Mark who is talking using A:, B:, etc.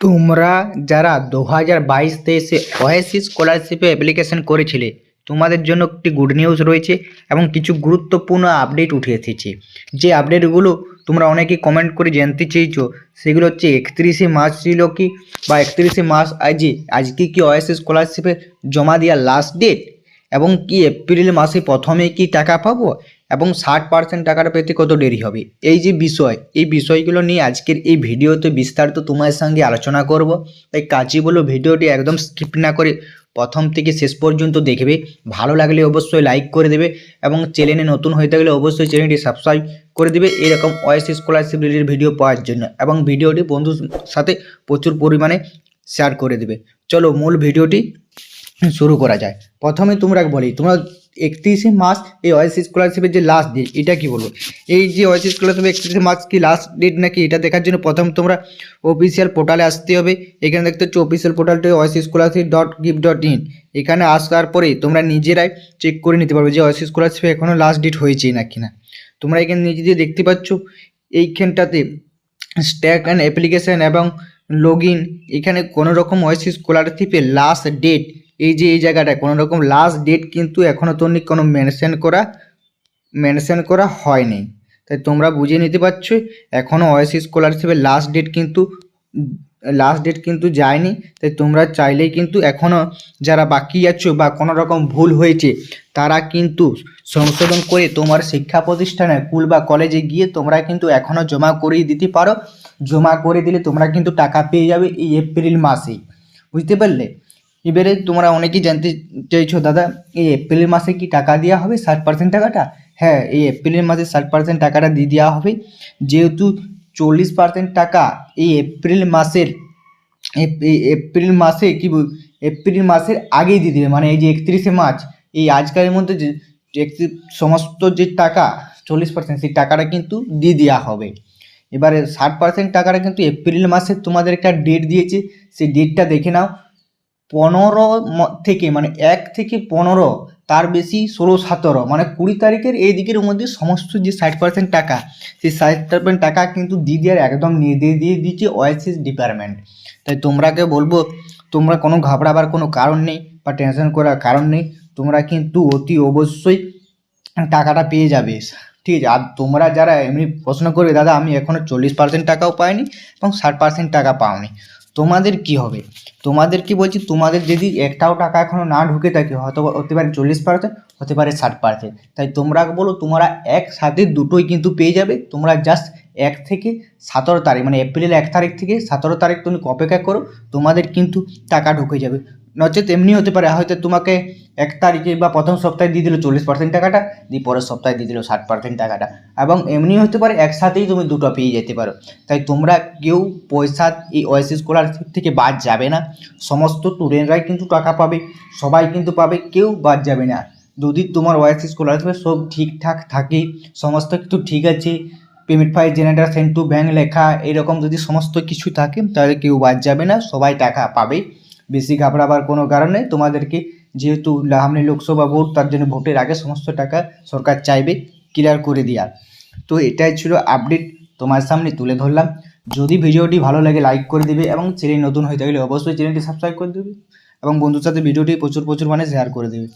A: তোমরা যারা দু হাজার বাইশ তেইশে ওয়েসিস স্কলারশিপে অ্যাপ্লিকেশন করেছিলে, তোমাদের জন্য একটি গুড নিউজ রয়েছে এবং কিছু গুরুত্বপূর্ণ আপডেট উঠে এসেছে। যে আপডেটগুলো তোমরা অনেকেই কমেন্ট করে জানতে চেয়েছো, সেগুলো হচ্ছে একত্রিশে মার্চ ছিল কি বা একত্রিশে মার্চ আজকে আজকে কি ওয়েসিস স্কলারশিপে জমা দেওয়ার লাস্ট ডেট এবং কি এপ্রিল মাসে প্রথমে কি টাকা পাবো? এবং ষাট পার্সেন্ট টাকাটা পেতে কত দেরি হবে? এই যে বিষয়, এই বিষয়গুলো নিয়ে আজকের এই ভিডিওতে বিস্তারিত তোমার সঙ্গে আলোচনা করব। তাই কাজে বলো ভিডিওটি একদম স্কিপ না করে প্রথম থেকে শেষ পর্যন্ত দেখবে। ভালো লাগলে অবশ্যই লাইক করে দেবে এবং চ্যানেলে নতুন হয়ে থাকলে অবশ্যই চ্যানেলটি সাবস্ক্রাইব করে দেবে। এরকম ওয়েস স্কলারশিপ রিলেটেড ভিডিও পাওয়ার জন্য এবং ভিডিওটি বন্ধুর সাথে প্রচুর পরিমাণে শেয়ার করে দেবে। চলো মূল ভিডিওটি শুরু করা যায়। প্রথমে তোমরা বলি, তোমরা একত্রিশে মার্চ এই ওয়াইসি স্কলারশিপের যে লাস্ট ডেট এটা কি বলব? এই যে ওয়াইসি স্কলারশিপ একত্রিশে মার্চ কি লাস্ট ডেট নাকি এটা দেখার জন্য প্রথম তোমরা অফিসিয়াল পোর্টালে আসতে হবে। এখানে দেখতে হচ্ছে official পোর্টালটি Oasis scholarship dot gov dot in এখানে আসার পরে তোমরা নিজেরাই চেক করে নিতে পারবে যে ওয়াইসি স্কলারশিপে এখনও লাস্ট ডেট হয়েছে নাকি না। তোমরা এখানে নিজে দিয়ে দেখতে পাচ্ছ, এইখানটাতে স্ট্যাক অ্যান্ড অ্যাপ্লিকেশান এবং লগ ইন এখানে কোনো রকম ওয়াইসি স্কলারশিপের লাস্ট ডেট এই যে, এই জায়গাটা কোনো রকম লাস্ট ডেট কিন্তু এখনও তো কোনো মেনশন করা মেনশন করা হয়নি। তাই তোমরা বুঝে নিতে পারছ এখনও ওয়াইসি স্কলারশিপের লাস্ট ডেট কিন্তু লাস্ট ডেট কিন্তু যায়নি। তাই তোমরা চাইলেই কিন্তু এখনও যারা বাকি আছো বা কোনো রকম ভুল হয়েছে, তারা কিন্তু সংশোধন করে তোমার শিক্ষা প্রতিষ্ঠানে স্কুল বা কলেজে গিয়ে তোমরা কিন্তু এখনও জমা করিয়ে দিতে পারো। জমা করে দিলে তোমরা কিন্তু টাকা পেয়ে যাবে এই এপ্রিল মাসেই। বুঝতে পারলে? এবারে তোমরা অনেকেই জানতে চাইছো, দাদা, এই এপ্রিল মাসে কি টাকা দেওয়া হবে? ষাট পার্সেন্ট টাকাটা? হ্যাঁ এই এপ্রিল মাসে ষাট পার্সেন্ট টাকাটা দিয়ে দেওয়া হবে। যেহেতু চল্লিশ পার্সেন্ট টাকা এই এপ্রিল মাসের এপ্রিল মাসে কি এপ্রিল মাসের আগেই দিয়ে দেবে। মানে এই যে একত্রিশে মার্চ, এই আজকালের মধ্যে যে সমস্ত যে টাকা, চল্লিশ পার্সেন্ট সেই টাকাটা কিন্তু দিয়ে দেওয়া হবে। এবারে ষাট পার্সেন্ট টাকাটা কিন্তু এপ্রিল মাসে তোমাদের একটা ডেট দিয়েছে। সেই ডেটটা দেখে নাও। পনেরো থেকে মানে এক থেকে পনেরো, তার বেশি ষোলো, সতেরো মানে কুড়ি তারিখের এই দিকের মধ্যে সমস্ত যে ষাট পার্সেন্ট টাকা, সেই ষাট পার্সেন্ট টাকা কিন্তু দিয়ে দেওয়ার একদম নির্দেশ দিয়ে দিচ্ছে ওয়াইসিস ডিপার্টমেন্ট তাই তোমরাকে বলব, তোমরা কোনো ঘাবড়াবার কোনো কারণ নেই বা টেনশন করার কারণ নেই, তোমরা কিন্তু অতি অবশ্যই টাকাটা পেয়ে যাবে। ঠিক আছে, আর তোমরা যারা এমনি প্রশ্ন করবে, দাদা, আমি এখনও চল্লিশ পার্সেন্ট টাকাও পাইনি এবং ষাট পার্সেন্ট টাকা পাওনি। তোমাদের কি হবে? তোমাদের কি বলছি? তোমাদের যদি একটাও টাকা এখনও না ঢুকে থাকে, হয়তো হতে পারে চল্লিশ পার্সেন্ট হতে পারে ষাট পার্সেন্ট তাই তোমরা বলো, তোমরা একসাথে দুটোই কিন্তু পেয়ে যাবে। তোমরা জাস্ট এক থেকে সতেরো তারিখ মানে এপ্রিলের এক তারিখ থেকে সতেরো তারিখ তুমি অপেক্ষা করো, তোমাদের কিন্তু টাকা ঢুকে যাবে। নচেত এমনি হতে পারে, হয়তো তোমাকে এক তারিখে বা প্রথম সপ্তাহে দিয়ে দিল চল্লিশ পার্সেন্ট টাকাটা, দিয়ে পরের সপ্তাহে দিয়ে দিল ষাট পার্সেন্ট টাকাটা। এবং এমনি হতে পারে একসাথেই তুমি দুটো পেয়ে যেতে পারো। তাই তোমরা কেউ পয়সা এই ওয়েসি স্কলারশিপ থেকে বাদ যাবে না। সমস্ত স্টুডেন্টরাই কিন্তু টাকা পাবে, সবাই কিন্তু পাবে, কেউ বাদ যাবে না। যদি তোমার ওয়েসি স্কলারশিপে সব ঠিকঠাক থাকে, সমস্ত কিছু ঠিক আছে payment file generator send to bank লেখা, এরকম যদি সমস্ত কিছু থাকে, তাহলে কেউ বাদ যাবে না, সবাই টাকা পাবে। বেশি ঘাবড়াবার কোনো কারণ নেই। তোমাদেরকে যেহেতু সামনে লোকসভা ভোট, তার জন্য ভোটের আগে সমস্ত টাকা সরকার চাইবে ক্লিয়ার করে দেওয়ার তো এটাই ছিল আপডেট তোমার সামনে তুলে ধরলাম। যদি ভিডিওটি ভালো লাগে লাইক করে দিবে এবং চ্যানেল নতুন হয়ে থাকলে অবশ্যই চ্যানেলটি সাবস্ক্রাইব করে দেবে এবং বন্ধুর সাথে ভিডিওটি প্রচুর প্রচুর মানে শেয়ার করে দেবে।